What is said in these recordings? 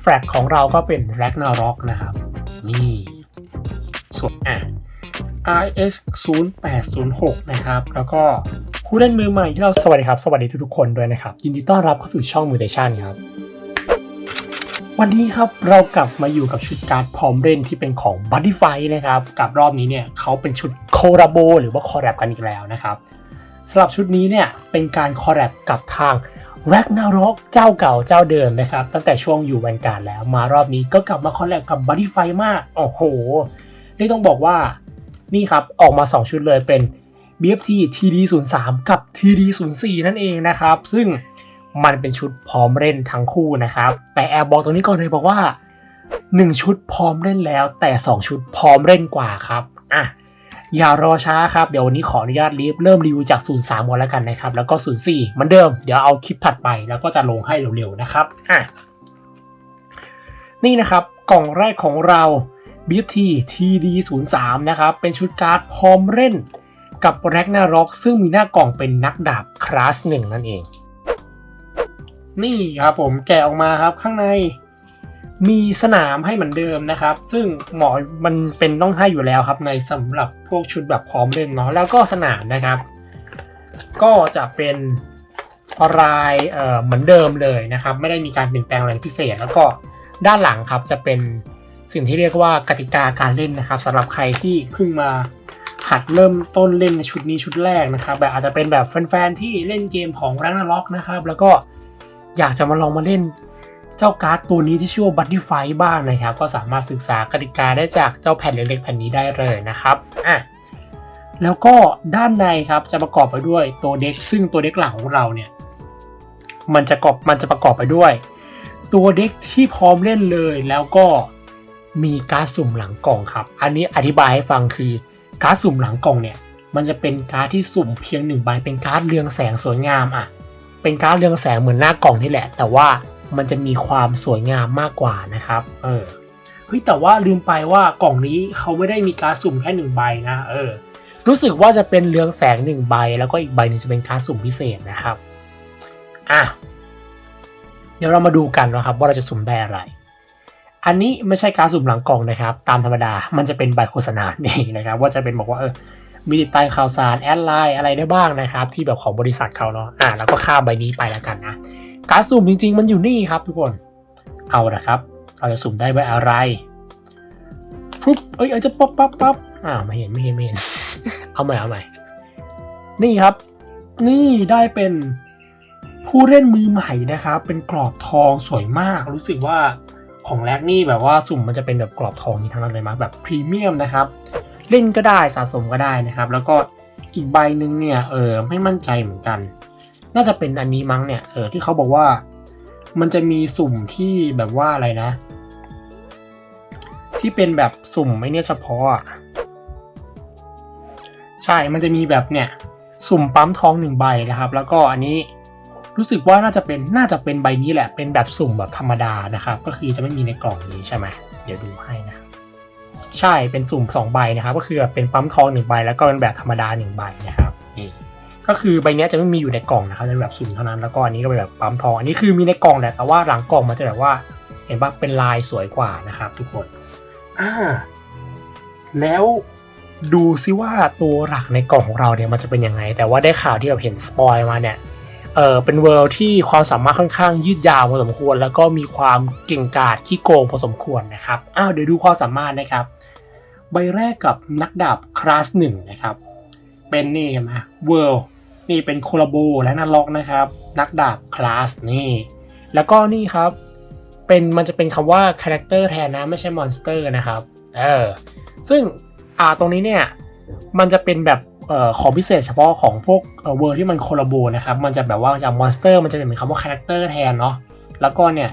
แฟลกของเราก็เป็น Ragnarok นะครับ นี่ส่วนอะ RS 0806นะครับ แล้วก็ผู้เล่นมือใหม่ที่เราสวัสดีครับ สวัสดีทุกๆคนด้วยนะครับ ยินดีต้อนรับเข้าสู่ช่อง Mutation ครับ วันนี้ครับเรากลับมาอยู่กับชุดการ์ดพร้อมเล่นที่เป็นของ b u d d y f i นะครับ กับรอบนี้เนี่ยเขาเป็นชุดโคราโบหรือว่าคอแรบกันอีกแล้วนะครับสำหรับชุดนี้เนี่ยเป็นการคอแรบกับทาง Ragnarok เจ้าเก่าเจ้าเดิมนะครับ ตั้งแต่ช่วงอยู่แวนการแล้วมารอบนี้ก็กลับมาคอลแลบกับ b u d d y f i มากโอ้โห นี่ต้องบอกว่านี่ครับออกมา 2 ชุดเลยเป็น BFT TD03 กับ TD04 นั่นเองนะครับ ซึ่งมันเป็นชุดพร้อมเล่นทั้งคู่นะครับ แต่แอบบอกตรงนี้ก่อนเลยบอกว่า 1 ชุดพร้อมเล่นแล้ว แต่ 2 ชุดพร้อมเล่นกว่าครับอะ อย่ารอช้าครับ เดี๋ยววันนี้ขออนุญาตรีบเริ่มรีวิวจาก 03ก่อนแล้วกันนะครับ แล้วก็ 04เหมือนเดิม เดี๋ยวเอาคลิปถัดไปแล้วก็จะลงให้เร็วๆนะครับอะนี่นะครับกล่องแรกของเรา BFT TD03 นะครับ เป็นชุดการ์ดพร้อมเล่นกับ Ragnarok ซึ่งมีหน้ากล่องเป็นนักดาบคลาสหนึ่งนั่นเอง นี่ครับผมแกะออกมาครับข้างใน มีสนามให้เหมือนเดิมนะครับ ซึ่งหมอมันเป็นต้องให้อยู่แล้วครับในสำหรับพวกชุดแบบพร้อมเล่นเนาะแล้วก็สนามนะครับ ก็จะเป็นรายเอ่อเหมือนเดิมเลยนะครับ ไม่ได้มีการเปลี่ยนแปลงอะไรพิเศษ แล้วก็ด้านหลังครับจะเป็นสิ่งที่เรียกว่ากติกาการเล่นนะครับสำหรับใครที่เพิ่งมาหัดเริ่มต้นเล่นในชุดนี้ชุดแรกนะครับแบบอาจจะเป็นแบบแฟนๆที่เล่นเกมของ Ragnarok นะครับ แล้วก็อยากจะมาลองมาเล่น เจ้าการ์ดตัวนี้ที่ชื่อว่า Buddy Fight บ้างนะครับ ก็สามารถศึกษากติกาได้จากเจ้าแผ่นเล็กๆแผ่นนี้ได้เลยนะครับอะแล้วก็ด้านในครับจะประกอบไปด้วยตัวเด็กซึ่งตัวเด็กหลักของเราเนี่ยมันจะกอบมันจะประกอบไปด้วย ตัวเด็กที่พร้อมเล่นเลยแล้วก็มีการ์ดสุ่มหลังกล่องครับ อันนี้อธิบายให้ฟังคือการ์ดสุ่มหลังกล่องเนี่ยมันจะเป็นการ์ดที่สุ่มเพียงหนึ่งใบเป็นการ์ดเรืองแสงสวยงามอะเป็นการ์ดเรืองแสงเหมือนหน้ากล่องนี่แหละ แต่ว่า มันจะมีความสวยงามมากกว่านะครับ เออเฮ้ยแต่ว่าลืมไปว่ากล่องนี้เขาไม่ได้มีการสุ่มแค่หนึ่งใบนะเออ รู้สึกว่าจะเป็นเรืองแสงหนึ่งใบ แล้วก็อีกใบหนึงจะเป็นการสุ่มพิเศษนะครับอะเดี๋ยวเรามาดูกันนะครับว่าเราจะสุ่มได้อะไร อันนี้ไม่ใช่การสุ่มหลังกล่องนะครับ ตามธรรมดามันจะเป็นใบโฆษณานี่นะครับ ว่าจะเป็นบอกว่าเออมีติดตามข่าวสารแอดไลน์อะไรได้บ้างนะครับ ที่แบบของบริษัทเขาเนาะอ่าแล้วก็ข้ามใบนี้ไปแล้วกันนะ การสุ่มจริง ๆ มันอยู่นี่ครับทุกคน เอาละครับ เราจะสุ่มได้ใบอะไรปุ๊บเอ้ยอาจจะป๊อปป๊อปป๊อปอ่าไม่เห็นไม่เห็นไม่เห็น เอาใหม่เอาใหม่ นี่ครับ นี่ได้เป็นผู้เล่นมือใหม่นะครับ เป็นกรอบทองสวยมาก รู้สึกว่าของแรกนี่แบบว่าสุ่มมันจะเป็นแบบกรอบทองนี้ทั้งนั้นเลยมั้ยแบบพรีเมียมนะครับ เล่นก็ได้สะสมก็ได้นะครับ แล้วก็อีกใบหนึ่งเนี่ยเออไม่มั่นใจเหมือนกัน น่าจะเป็นอันนี้มั้งเนี่ยเออที่เขาบอกว่า มันจะมีสุ่มที่แบบว่าอะไรนะ ที่เป็นแบบสุ่มไม่เนี่ยเฉพาะใช่มันจะมีแบบเนี่ย สุ่มปั๊มทองหนึ่งใบนะครับ แล้วก็อันนี้รู้สึกว่าน่าจะเป็นน่าจะเป็นใบนี้แหละ เป็นแบบสุ่มแบบธรรมดานะครับ ก็คือจะไม่มีในกล่องนี้ใช่ไหมเดี๋ยวดูให้นะใช่เป็นสุ่ม2ใบนะครับ ก็คือแบบเป็นปั๊มทอง1ใบแล้วก็เป็นแบบธรรมดา1ใบนะครับนี่ ก็คือใบนี้จะไม่มีอยู่ในกล่องนะครับจะเป็นแบบสุ่มเท่านั้นแล้วก็อันนี้ก็เป็นแบบปั๊มทอง อันนี้คือมีในกล่องแหละแต่ว่าหลังกล่องมันจะแบบว่า เห็นปะเป็นลายสวยกว่านะครับ ทุกคนอ่าแล้วดูซิว่าตัวหลักในกล่องของเราเนี่ยมันจะเป็นยังไง แต่ว่าได้ข่าวที่แบบเห็นสปอยมาเนี่ยเออเป็นเวิลด์ที่ความสามารถค่อนข้างยืดยาวพอสมควร แล้วก็มีความเก่งกาจขี้โกงพอสมควรนะครับอ้าวเดี๋ยวดูความสามารถนะครับ ใบแรกกับนักดาบคลาสหนึ่งนะครับ เป็นนี่เห็นไหมเวิลด์ นี่เป็นโคลาโบและนาล็อกนะครับ นักดาบคลาสนี่ แล้วก็นี่ครับ เป็นมันจะเป็นคำว่าคาแรคเตอร์แทนนะไม่ใช่มอนสเตอร์นะครับ เออ ซึ่งอ่าตรงนี้เนี่ย มันจะเป็นแบบเอ่อของพิเศษเฉพาะของพวกเอ่อเวอร์ที่มันโคลาโบนะครับ มันจะแบบว่าจากมอนสเตอร์มันจะเป็นคำว่าคาแรคเตอร์แทนเนาะ แล้วก็เนี่ย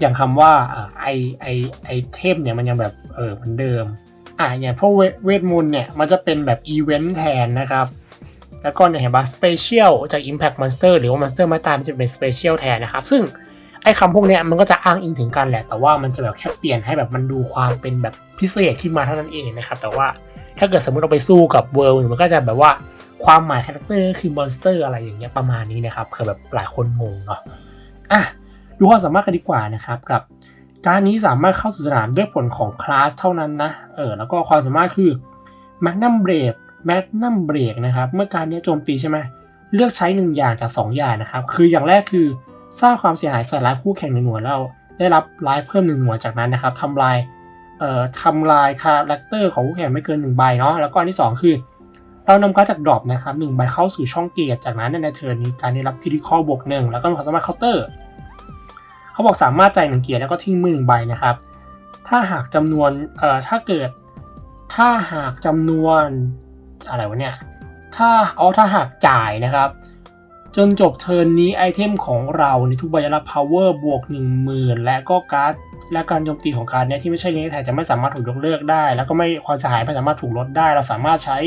อย่างคำว่าไอไอไอเทมเนี่ยมันยังแบบเออเหมือนเดิม อ่าอย่างพวกเวทมนต์เนี่ยมันจะเป็นแบบอีเวนต์แทนนะครับ แล้วก็เนี่ยเห็นปะสเปเชียลจาก Impact Monster หรือว่า Monster ไม้ตามันจะเป็นสเปเชียลแทนนะครับ ซึ่งไอ้คำพวกเนี้ยมันก็จะอ้างอิงถึงกันแหละ แต่ว่ามันจะแบบแค่เปลี่ยนให้แบบมันดูความเป็นแบบพิเศษขึ้นมาเท่านั้นเองนะครับ แต่ว่าถ้าเกิดสมมติเราไปสู้กับเวิร์ลมันก็จะแบบว่าความหมายคาแรคเตอร์คือมอนสเตอร์อะไรอย่างเงี้ยประมาณนี้นะครับคือแบบหลายคนงงเนาะอะดูความสามารถกันดีกว่านะครับกับการนี้สามารถเข้าสู่สนามด้วยผลของคลาสเท่านั้นนะเออแล้วก็ความสามารถคือ Magnum Break Magnum Break นะครับ เมื่อการนี้โจมตีใช่ไหมเลือกใช้หนึ่งอย่างจาก 2 อย่างนะครับ คืออย่างแรกคือสร้างความเสียหายใส่ไลฟ์คู่แข่งหนึ่งหน่วยแล้วได้รับไลฟ์เพิ่มหนึ่งหน่วยจากนั้นนะครับทำลายเอ่อทำลายคาแรคเตอร์ของคู่แข่งไม่เกินหนึ่งใบเนาะแล้วก็อันที่สองคือ เรานำการจากดรอปนะครับหนึ่งใบเข้าสู่ช่องเกียร์จากนั้นในเทิร์นนี้การได้รับทีดีคอบวกหนึ่งแล้วก็มีความสามารถเคาน์เตอร์เขาบอกสามารถจ่ายหนึ่งเกียร์แล้วก็ทิ้งมือหนึ่งใบนะครับ ถ้าหากจำนวนเอ่อถ้าเกิดถ้าหากจำนวน อะไรวะเนี่ย ถ้าเอ๋อถ้าหากจ่ายนะครับ จนจบเทิร์นนี้ไอเทมของเราในทุกใบจะรับ power บวก 10,000 และก็การ์ดและการโจมตีของการดเนี้ยที่ไม่ใช่นี้แทจะไม่สามารถถูกยกเลิกได้ แล้วก็ไม่ความเสียหายไม่สามารถถูกลดได้ เราสามารถใช้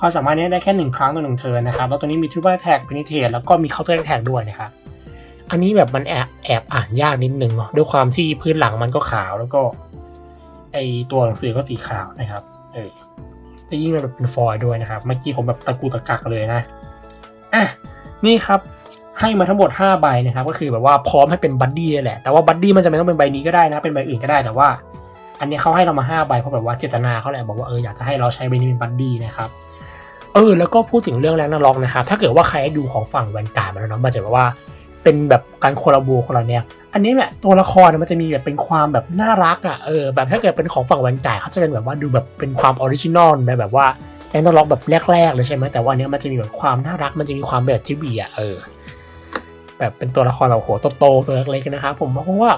ความสามารถนี้ได้แค่หนึ่งครั้งต่อหนึ่งเทิร์นนะครับ แล้วตัวนี้มี triple attack penetration แล้วก็มี counter attack ด้วยนะครับ อันนี้แบบมันแอบแอบอ่านยากนิดนึงเนาะด้วยความที่พื้นหลังมันก็ขาวแล้วก็ ไอตัวหนังสือก็สีขาวนะครับ เออ แต่ยิ่งแบบเป็นฟอยล์ด้วยนะครับเมื่อกี้ผมแบบตะกูตะกักเลยนะอะนี่ครับให้มาทั้งหมด 5 ใบนะครับก็คือแบบว่าพร้อมให้เป็นบัดดี้แหละ แต่ว่าบัดดี้มันจะไม่ต้องเป็นใบนี้ก็ได้นะ เป็นใบอื่นก็ได้แต่ว่า อันนี้เขาให้เรามา 5 ใบเพราะแบบว่าเจตนาเขาแหละบอกว่าเอออยากจะให้เราใช้ใบนี้เป็นบัดดี้นะครับเออแล้วก็พูดถึงเรื่องแรงนาล็อกนะครับถ้าเกิดว่าใครด้ดูของฝั่งแวนการ์ดมาแล้วเนาะมันจะแบบว่า เป็นแบบการโคลาโบคนละแนวอันนี้แหละตัวละครมันจะมีแบบเป็นความแบบน่ารักอะเออแบบถ้าเกิดเป็นของฝั่งแวนการ์ดเขาจะเป็นแบบว่าดูแบบเป็นความออริจินอลแบบว่าแอนนาล็อกแบบแรกๆเลยใช่ไหมแต่ว่าอันเนี้ยมันจะมีแบบความน่ารักมันจะมีความแบบจิบีอะเออแบบเป็นตัวละครเราโหโตๆตัวเล็กๆนะครับผมเพราะว่า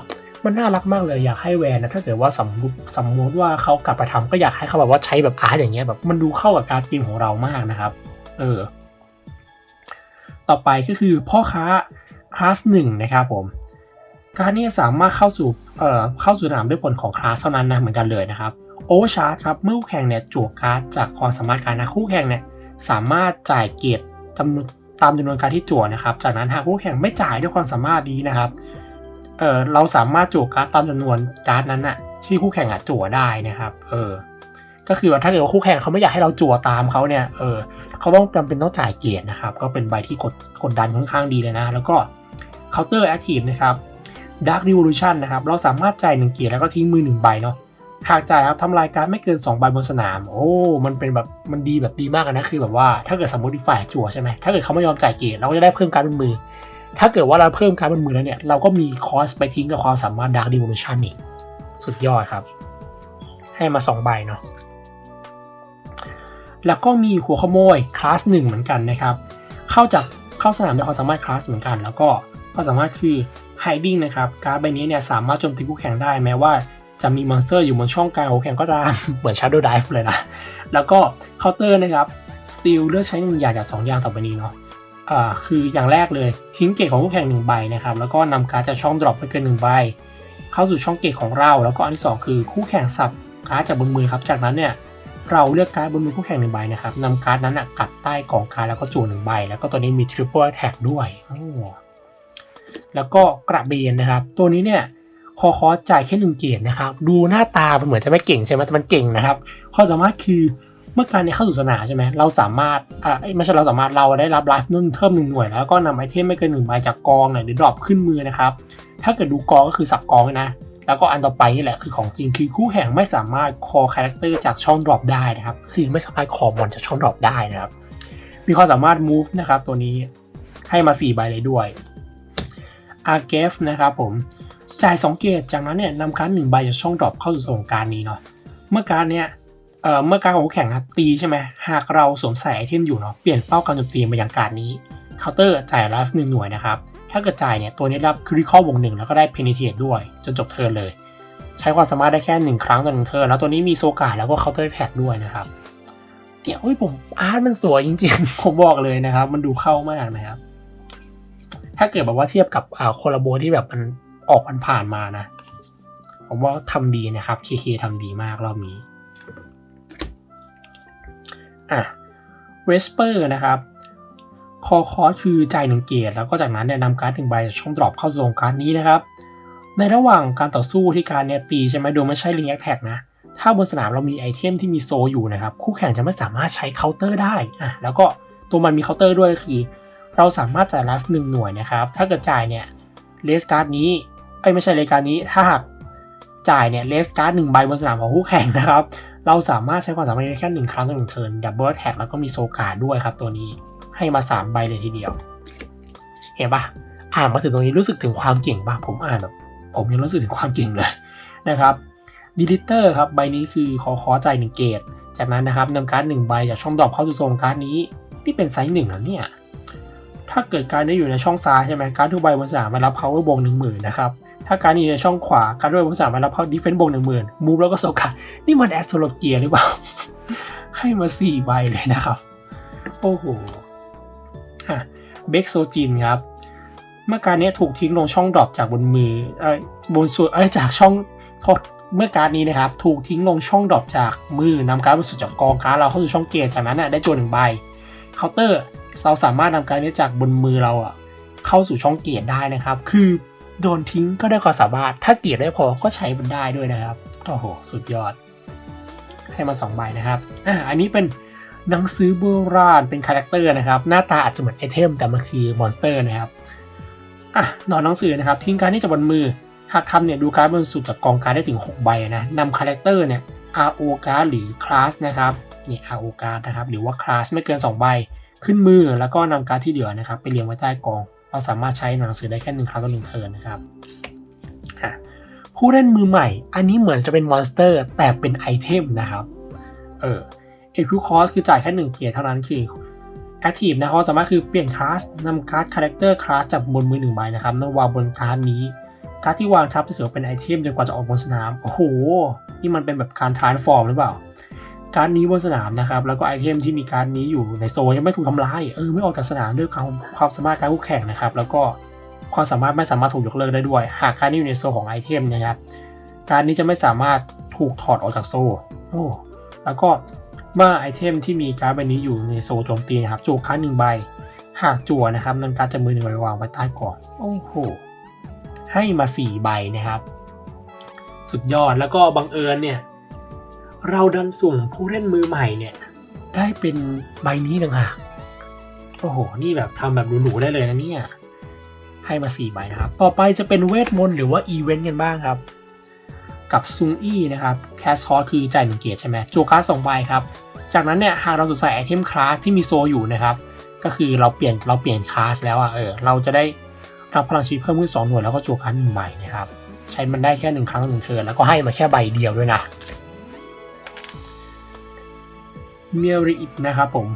มันน่ารักมากเลยอยากให้แวนนะถ้าเกิดว่าสมมติสมมติว่าเขากลับไปทำก็อยากให้เขาแบบว่าใช้แบบอาร์ตอย่างเงี้ยแบบมันดูเข้ากับการทีมของเรามากนะครับ เออ ต่อไปก็คือพ่อค้า คลาสหนึ่งนะครับผมการนี้สามารถเข้าสู่เอ่อเข้าสู่สนามด้วยผลของคลาสเท่านั้นนะเหมือนกันเลยนะครับโอเวอร์ชาร์จครับเมื่อคู่แข่งเนี่ยจั่วการ์ดจากความสามารถการนะคู่แข่งเนี่ยสามารถจ่ายเกียรติจำนวนตามจำนวนการที่จั่วนะครับ จากนั้นหากคู่แข่งไม่จ่ายด้วยความสามารถนี้นะครับเออเราสามารถจั่วการ์ดตามจำนวนการ์ดนั้นอะที่คู่แข่งอะจั่วได้นะครับเออก็คือว่าถ้าเกิดว่าคู่แข่งเขาไม่อยากให้เราจั่วตามเขาเนี่ยเออเขาต้องจำเป็นต้องจ่ายเกียรตินะครับ ก็เป็นใบที่กดกดดันค่อนข้างดีเลยนะ แล้วก็ counter active นะครับ dark revolution นะครับ เราสามารถจ่ายหนึ่งเกียร์แล้วก็ทิ้งมือหนึ่งใบเนาะ หากจ่ายครับทำลายการไม่เกิน 2 ใบบนสนาม โอ้ มันเป็นแบบมันดีแบบดีมากนะคือแบบว่าถ้าเกิดสมมติฝ่ายจั่วใช่ไหมถ้าเกิดเขาไม่ยอมจ่ายเกียร์เราก็จะได้เพิ่มการดบนมือ ถ้าเกิดว่าเราเพิ่มการดบนมือแล้วเนี่ยเราก็มีคอสไปทิ้งกับความสามารถ dark revolution อีกสุดยอดครับ ให้มา 2 ใบเนาะแล้วก็มีหัวขโมยคลาสหนึ่งเหมือนกันนะครับ เข้าจากเข้าสนามด้วยความสามารถคลาสเหมือนกัน แล้วก็ ความสามารถคือ hiding นะครับ การ์ดใบนี้เนี่ยสามารถโจมตีคู่แข่งได้แม้ว่าจะมีมอนสเตอร์อยู่บนช่องกลางของแข่งก็ตาม เหมือน Shadow Dive เลยนะ แล้วก็เคาน์เตอร์นะครับ Steel เลือกใช้หนึ่งอย่างจากสองอย่างต่อไปนี้เนาะอ่าคืออย่างแรกเลยทิ้งเกตของคู่แข่งหนึ่งใบนะครับ แล้วก็นำการ์ดจากช่องดรอปไปเกินหนึ่งใบ เข้าสู่ช่องเกตของเรา แล้วก็อันที่สองคือคู่แข่งสับการ์ดจากบนมือครับ จากนั้นเนี่ยเราเลือกการ์ดบนมือคู่แข่งหนึ่งใบนะครับนำการ์ดนั้นนะกลับใต้กล่องการ์ดแล้วก็จู่หนึ่งใบ แล้วก็ตัวนี้มี triple attack ด้วยโอ้ แล้วก็กระเบนนะครับ ตัวนี้เนี่ยคอคอจ่ายแค่หนึ่งเกตนะครับ ดูหน้าตามันเหมือนจะไม่เก่งใช่ไหมแต่มันเก่งนะครับความสามารถคือเมื่อการเนี่ยเข้าสู่สนามใช่ไหมเราสามารถอ่าไม่ใช่เราสามารถเราได้รับไลฟ์นุ่นเพิ่มหนึ่งหน่วย แล้วก็นำไอเทมไม่เกินหนึ่งใบจากกองหรือดรอปขึ้นมือนะครับ ถ้าเกิดดูกองก็คือสับกองนะ แล้วก็อันต่อไปนี่แหละคือของจริงคือคู่แข่งไม่สามารถคอคาแรคเตอร์จากช่องดรอปได้นะครับ คือไม่สามารถคอมอนจากช่องดรอปได้นะครับ มีความสามารถ move นะครับตัวนี้ให้มา4ใบเลยด้วย a r g e f นะครับผมจ่าย2เกตจากนั้นเนี่ยนำการ์ดหนึ่งใบจากช่องดรอปเข้าสู่ส่งการนี้เนาะเมื่อการเนี่ยเอ่อเมื่อการของแข่งครับตีใช่ไหมหากเราสวมใส่ไอเทมอยู่เนาะเปลี่ยนเป้าการโจมตีมาอย่างการนี้เคาน์เตอร์จ่ายไลฟ์หนึ่งหน่วยนะครับถ้าเกิดจ่ายเนี่ยตัวนี้รับคริคอลวงหนึ่งแล้วก็ได้เพนิเทตด้วย จนจบเทิร์นเลย ใช้ความสามารถได้แค่หนึ่งครั้งต่อหนึ่งเทิร์นแล้วตัวนี้มีโซกาแล้วก็เคาน์เตอร์แท็กด้วยนะครับเดี๋ยวเฮ้ยผมอาร์ตมันสวยจริงๆ ผมบอกเลยนะครับ มันดูเข้ามากนะครับ ถ้าเกิดแบบว่าเทียบกับอ่าโคลาโบที่แบบมันออกผ่านๆมานะ ผมว่าทำดีนะครับเคเคทำดีมากรอบนี้ อะเวสเปอร์นะครับ คอคอสคือจ่ายหนึ่งเกตแล้วก็จากนั้นเนี่ยนำการ์ดหนึ่งใบจากช่องดรอปเข้าสู่การ์ดนี้นะครับ ในระหว่างการต่อสู้ที่การเนี่ยตีใช่ไหมโดยไม่ใช่ลิงแอคแท็กนะ ถ้าบนสนามเรามีไอเทมที่มีโซอยู่นะครับ คู่แข่งจะไม่สามารถใช้เคาน์เตอร์ได้อะแล้วก็ตัวมันมีเคาน์เตอร์ด้วยคือ เราสามารถจ่ายไลฟ์หนึ่งหน่วยนะครับ ถ้าเกิดจ่ายเนี่ยเลสการ์ดนี้เอ้ยไม่ใช่รายการ์ดนี้ ถ้าหากจ่ายเนี่ยเลสการ์ดหนึ่งใบบนสนามของคู่แข่งนะครับ เราสามารถใช้ความสามารถได้แค่หนึ่งครั้งต่อหนึ่งเทิร์นดับเบิลแท็กแล้วก็มีโซกาด้วยครับตัวนี้ให้มาสามใบเลยทีเดียว เห็นปะอ่านมาถึงตรงนี้รู้สึกถึงความเก่งปะผมอ่านแบบผมยังรู้สึกถึงความเก่งเลยนะครับดีลิเตอร์ครับใบนี้คือขอขอใจหนึ่งเกต จากนั้นนะครับนำการ์ดหนึ่งใบจากช่องดรอปเข้าสู่โซนการ์ดนี้ ที่เป็นไซส์หนึ่งแล้วเนี่ย ถ้าเกิดการนี้อยู่ในช่องซ้ายใช่ไหมการทุกใบบนสนามมารับ power บวกหนึ่งหมื่นนะครับ ถ้าการนี้อยู่ในช่องขวาการด้วยบนสนามมารับ power defense บวกหนึ่งหมื่นมูฟแล้วก็โซกานี่มันแอสโทรเกียหรือเปล่า ให้มาสี่ใบเลยนะครับ โอ้โหเบกโซจินครับ เมื่อการนี้ถูกทิ้งลงช่องดรอปจากบนมือเอ้ยบนส่วนเอ้ยจากช่องโทษเมื่อการนี้นะครับ ถูกทิ้งลงช่องดรอปจากมือนำการ์ดบนสุดจากกองการ์ดเราเข้าสู่ช่องเกตจากนั้นน่ะได้โจนหนึ่งใบเคาน์เตอร์ เราสามารถนำการนี้จากบนมือเราอะเข้าสู่ช่องเกียร์ได้นะครับ คือโดนทิ้งก็ได้ความสามารถ ถ้าเกียร์ได้พอก็ใช้มันได้ด้วยนะครับ โอ้โห สุดยอด ให้มาสองใบนะครับ อ่า อันนี้เป็นหนังสือโบราณเป็นคาแรคเตอร์นะครับ หน้าตาอาจจะเหมือนไอเทมแต่มันคือมอนสเตอร์นะครับ อะนอนหนังสือนะครับ ทิ้งการดที่จะบนมือ หากทำเนี่ยดูการ์ดบนสุดจากกองการได้ถึง 6 ใบนะนำคาแรคเตอร์เนี่ย RO การ์ดหรือคลาสนะครับ นี่ RO การ์ดนะครับ หรือว่าคลาสไม่เกิน 2 ใบ ขึ้นมือแล้วก็นำการ์ดที่เหลือนะครับ ไปเรียงไว้ใต้กอง เราสามารถใช้หนังสือได้แค่หนึ่งครั้งต่อหนึ่งเทิร์นนะครับผู้เล่นมือใหม่ อันนี้เหมือนจะเป็นมอนสเตอร์แต่เป็นไอเทมนะครับ เออเอคิวคอสคือจ่ายแค่หนึ่งเกียร์เท่านั้นคือแอคทีฟนะความสามารถคือเปลี่ยนคลาสนำการ์ดคาแรคเตอร์คลาสจากบนมือหนึ่งใบนะครับนำวางบนการ์ดนี้การ์ดที่วางทับจะเสือเป็นไอเทมจนกว่าจะออกบนสนาม โอ้โห นี่มันเป็นแบบการทรานส์ฟอร์มหรือเปล่า การ์ดนี้บนสนามนะครับ แล้วก็ไอเทมที่มีการ์ดนี้อยู่ในโซนยังไม่ถูกทำลายเออไม่ออกจากสนามด้วยความความสามารถการคู่แข่งนะครับ แล้วก็ความสามารถไม่สามารถถูกยกเลิกได้ด้วย หากการนี้อยู่ในโซนของไอเทมนะครับการนี้จะไม่สามารถถูกถอดออกจากโซโอ้แล้วก็เมื่อไอเทมที่มีการ์ดใบนี้อยู่ในโซโจมตีนะครับจั่วการ์ดหนึ่งใบ หากจั่วนะครับนำการ์ดจากมือหนึ่งใบวางไว้ใต้กล่องโอ้โหให้มาสี่ใบนะครับ สุดยอดแล้วก็บังเอิญเนี่ย เราดันสุ่มผู้เล่นมือใหม่เนี่ย ได้เป็นใบนี้ต่างหากโอ้โห นี่แบบทำแบบหรูๆได้เลยนะเนี่ย ให้มาสี่ใบนะครับ ต่อไปจะเป็นเวทมนต์หรือว่าอีเวนต์กันบ้างครับ กับซุงอี้นะครับ แคสคอร์คือจ่ายหนึ่งเกียรติใช่ไหมจั่วการ์ดสองใบครับ จากนั้นเนี่ยหากเราสดใส่ไอเทมคลาสที่มีโซอยู่นะครับ ก็คือเราเปลี่ยนเราเปลี่ยนคลาสแล้วอะเออ เราจะได้รับพลังชีวิตเพิ่มขึ้นสองหน่วยแล้วก็จั่วการ์ดหนึ่งใบนะครับ ใช้มันได้แค่หนึ่งครั้งหนึ่งเทิร์นแล้วก็ให้มาแค่ใบเดียวด้วยนะ เมียริอิตนะครับผม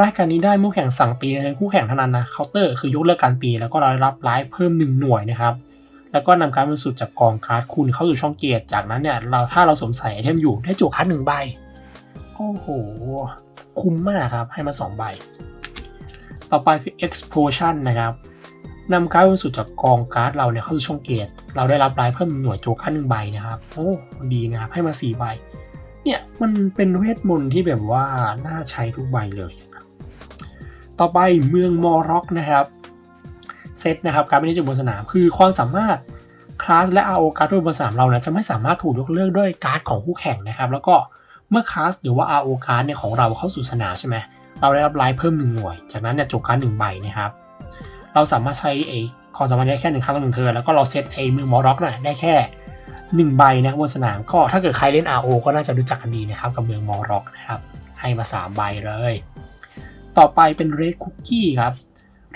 รายการนี้ได้มู่แข่งสั่งตีในคู่แข่งเท่านั้นนะเคาน์เตอร์คือยกเลิกการตีแล้วก็เราได้รับไลฟ์เพิ่มหนึ่งหน่วยนะครับ แล้วก็นำการบรรสุดจากกองการ์ดคุณเข้าสู่ช่องเกียร์จากนั้นเนี่ยเราถ้าเราสวมใส่ไอเทมอยู่ได้จั่วการ์ดหนึ่งใบ โอ้โห คุ้มมากครับให้มา 2 ใบ ต่อไปคือ explosion นะครับนำการ์ดบรรสุดจากกองการ์ดเราเนี่ยเข้าสู่ช่องเกียร์เราได้รับไลฟ์เพิ่มหน่วยจั่วการ์ดหนึ่งใบนะครับ โอ้ดีนะครับให้มา4ใบ เนี่ยมันเป็นเวทมนต์ที่แบบว่าน่าใช้ทุกใบเลย ต่อไปเมืองมอร็อกนะครับเซตนะครับการเป็นที่จุดบนสนามคือความสามารถคลาสและ RO การ์ดบนสนามเรานะจะไม่สามารถถูกยกเลิกด้วยการ์ดของคู่แข่งนะครับ แล้วก็เมื่อคลาสหรือว่า RO การ์ดเนี่ยของเราเข้าสู่สนามใช่ไหมเราได้รับไลฟ์เพิ่มหนึ่งหน่วย จากนั้นเนี่ยจบการ์ดหนึ่งใบนะครับ เราสามารถใช้ไอ้ความสามารถได้แค่หนึ่งครั้งต่อหนึ่งเทิร์แล้วก็เราเซตไอ้เมืองมอร็อกน่ะได้แค่ หนึ่งใบนะบนสนามก็ถ้าเกิดใครเล่น RO ก็น่าจะรู้จักกันดีนะครับกับเมืองมอร็อกนะครับ ให้มาสามใบเลย ต่อไปเป็นเรดคุกกี้ครับ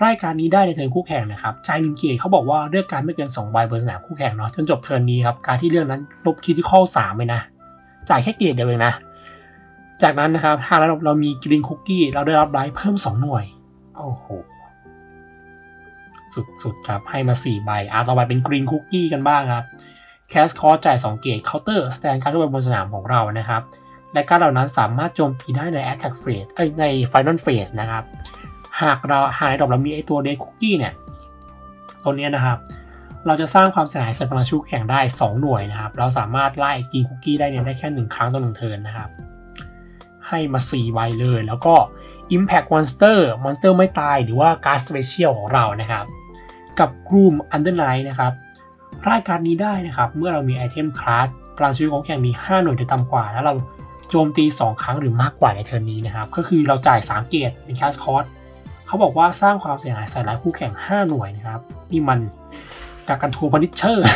รายการนี้ได้ในเทิร์นคู่แข่งนะครับจ่ายหนึ่งเกียร์เขาบอกว่าเลือกการไม่เกิน 2 ใบบนสนามคู่แข่งเนาะจนจบเทิร์นนี้ครับการที่เลือกนั้นลบคิดที่ข้อสามเลยนะ จ่ายแค่เกียร์เดียวเองนะ จากนั้นนะครับถ้าเราเรามีกรีนคุกกี้เราได้รับไลฟ์เพิ่ม 2 หน่วยโอ้โหสุดๆครับให้มา 4 ใบอะต่อไปเป็นกรีนคุกกี้กันบ้างครับ แคสคอร์จ่าย2เกียร์เคาน์เตอร์สแตนการ์ดบนสนามของเรานะครับ และการเหล่านั้นสามารถโจมตีได้ใน Attack Phase เอ้ยใน Final Phase นะครับ หากเราหายดอกเรามีไอตัวเดคุกกี้เนี่ยตัวนี้นะครับ เราจะสร้างความเสียหายใส่พลังชุกแข่งได้ 2 หน่วยนะครับ เราสามารถไล่จีคุกกี้ได้เนี่ยได้แค่ 1 ครั้งต่อ1เทิร์นนะครับ ให้มา4ใบเลย แล้วก็ Impact Monster Monster ไม่ตายหรือว่า Guard Special ของเรานะครับ กับ Groom Underline นะครับ รายการนี้ได้นะครับ เมื่อเรามีไอเทมคลาสพลังชีวิตของแข่งมี 5 หน่วยหรือต่ำกว่า แล้วเราโจมตี 2 ครั้งหรือมากกว่าในเทิร์นนี้นะครับ ก็คือเราจ่าย 3 เกตเป็นแคสคอร์สเขาบอกว่าสร้างความเสียหายใส่ร้ายคู่แข่ง 5 หน่วยนะครับนี่มันกับกันทูพนิชเชอร์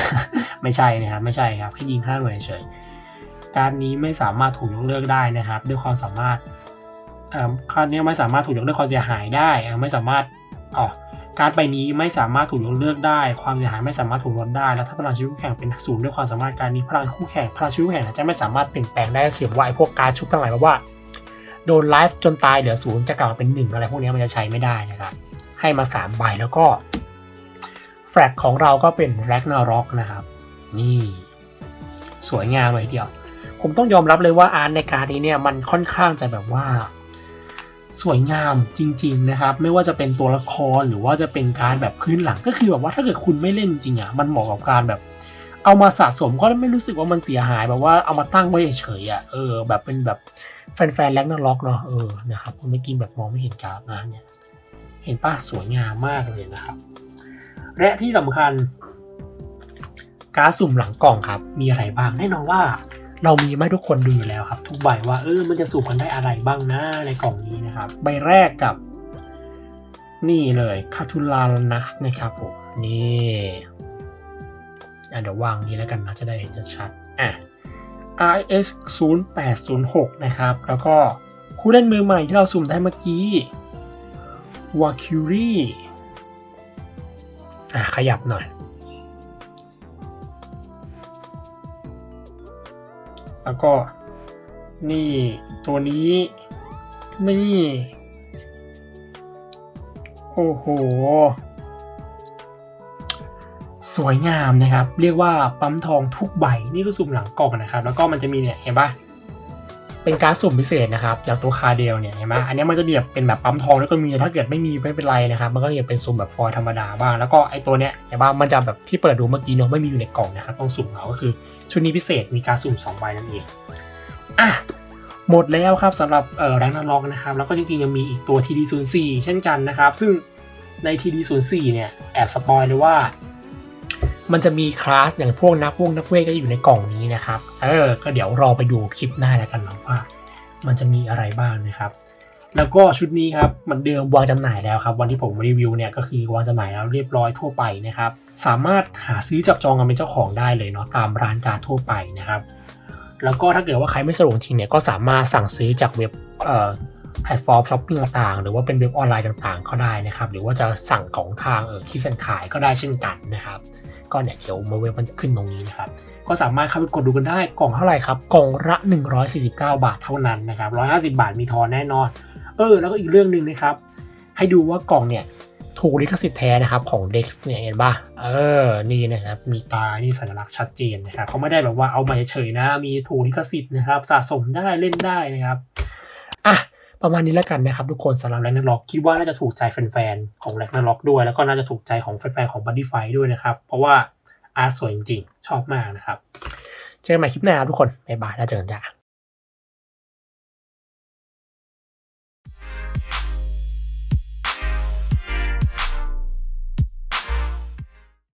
ไม่ใช่นะครับไม่ใช่ครับแค่ยิงห้าหน่วยเฉยการนี้ไม่สามารถถูกยกเลิกได้นะครับ ด้วยความสามารถอ่อการนี้ไม่สามารถถูกยกเลิกความเสียหายได้ ไม่สามารถอ๋อ การดใบนี้ไม่สามารถถูกยกเลิกได้ ความเสียหายไม่สามารถถูกลดได้ แล้วถ้าพลังชีวิตคู่แข่งเป็นศูนย์ด้วยความสามารถการนี้พลังคู่แข่งพลังชีวิตคู่แข่งจะไม่สามารถเปลี่ยนแปลงได้ก็คือว่าไอ้พวกการดชุบทั้งหลายว่า โดนไลฟ์จนตายเหลือศูนย์จะกลับมาเป็นหนึ่งอะไรพวกนี้มันจะใช้ไม่ได้นะครับ ให้มาสามใบแล้วก็แฟลกของเราก็เป็นแร็กนาร็อกนะครับ นี่ สวยงามเลยเดียว ผมต้องยอมรับเลยว่าอาร์ตในการดนี้เนี่ยมันค่อนข้างจะแบบว่า สวยงามจริง ๆนะครับ ไม่ว่าจะเป็นตัวละครหรือว่าจะเป็นการแบบพื้นหลังก็คือแบบว่าถ้าเกิดคุณไม่เล่นจริงอะมันเหมาะกับการแบบ เอามาสะสมก็ไม่รู้สึกว่ามันเสียหายแบบว่าเอามาตั้งไว้เฉยๆอะเออแบบเป็นแบบแฟนๆแร็กนาร็อกเนาะเออนะครับเมื่อกี้แบบมองไม่เห็นกราฟนะเนี่ยเห็นป่ะสวยงามมากเลยนะครับ และที่สำคัญการสุ่มหลังกล่องครับ มีอะไรบ้างแน่นอนว่า เรามีมาให้ทุกคนดูอยู่แล้วครับ ทุกใบว่าเออมันจะสุ่มกันได้อะไรบ้างนะในกล่องนี้นะครับ ใบแรกกับ นี่เลยคาทูลานักนะครับผมนี่อะเดี๋ยววางนี้แล้วกันนะจะได้เห็นชัดๆอะ RS 0806นะครับ แล้วก็ผู้เล่นมือใหม่ที่เราสุ่มได้เมื่อกี้วาคิรีอะขยับหน่อย แล้วก็นี่ตัวนี้นี่โอ้โห สวยงามนะครับ เรียกว่าปั๊มทองทุกใบนี่คือสุ่มหลังกล่องนะครับ แล้วก็มันจะมีเนี่ยเห็นปะ เป็นการสุ่มพิเศษนะครับอย่างตัวคาเดลเนี่ยเห็นไหมอันนี้มันจะมีแบบเป็นแบบปั๊มทองแล้วก็มีถ้าเกิดไม่มีไม่เป็นไรนะครับมันก็จะเป็นสุ่มแบบฟอยล์ธรรมดาบ้างแล้วก็ไอตัวเนี้ยเห็นปะมันจะแบบที่เปิดดูเมื่อกี้เนาะไม่มีอยู่ในกล่องนะครับต้องสุ่มเอาก็คือชุดนี้พิเศษมีการสุ่ม2ใบนั่นเองอะหมดแล้วครับสำหรับเอ่อแรงนันล็อกนะครับแล้วก็จริงๆยังมีอีกตัว TD04 เช่นกันนะครับซึ่งใน TD04 เนี่ยแอบสปอยเลยว่า มันจะมีคลาสอย่างพวกนักพวกนักเวทก็อยู่ในกล่องนี้นะครับ เออ ก็เดี๋ยวรอไปดูคลิปหน้าแล้วกันเนาะว่า มันจะมีอะไรบ้างนะครับ แล้วก็ชุดนี้ครับมันเดิมวางจำหน่ายแล้วครับ วันที่ผมรีวิวเนี่ยก็คือวางจำหน่ายแล้วเรียบร้อยทั่วไปนะครับ สามารถหาซื้อจับจองกันเป็นเจ้าของได้เลยเนาะตามร้านการทั่วไปนะครับ แล้วก็ถ้าเกิดว่าใครไม่สะดวกจริงเนี่ยก็สามารถสั่งซื้อจากเว็บเอ่อแพลตฟอร์มช้อปปิ้งต่างๆ หรือว่าเป็นเว็บออนไลน์ต่างๆ ก็ได้นะครับ หรือว่าจะสั่งของทางเออคิดสันขายก็ได้เช่นกันนะครับ ก็เนี่ยเดี๋ยวมาเว็บมันจะขึ้นตรงนี้นะครับก็สามารถเข้าไปกดดูกันได้กล่องเท่าไหร่ครับ กล่องละ 149 บาทเท่านั้นนะครับ150 บาทมีทอนแน่นอน เออ แล้วก็อีกเรื่องหนึ่งนะครับ ให้ดูว่ากล่องเนี่ยถูกลิขสิทธิ์แท้นะครับของ Dex เนี่ยเห็นป่ะ เออ นี่นะครับ มีตา นี่สัญลักษณ์ชัดเจนนะครับเขาไม่ได้แบบว่าเอามาเฉยๆนะ มีถูกลิขสิทธิ์นะครับ สะสมได้เล่นได้นะครับ อะ ประมาณนี้แล้วกันนะครับทุกคนสำหรับแร็กนาล็อกคิดว่าน่าจะถูกใจแฟนๆของแร็กนาล็อกด้วย แล้วก็น่าจะถูกใจของแฟนๆของบัดดี้ไฟด้วยนะครับ เพราะว่าอาร์ตสวยจริงๆ ชอบมากนะครับ เจอกันใหม่คลิปหน้าครับทุกคนบ๊ายบายแล้วเจอกันจ้า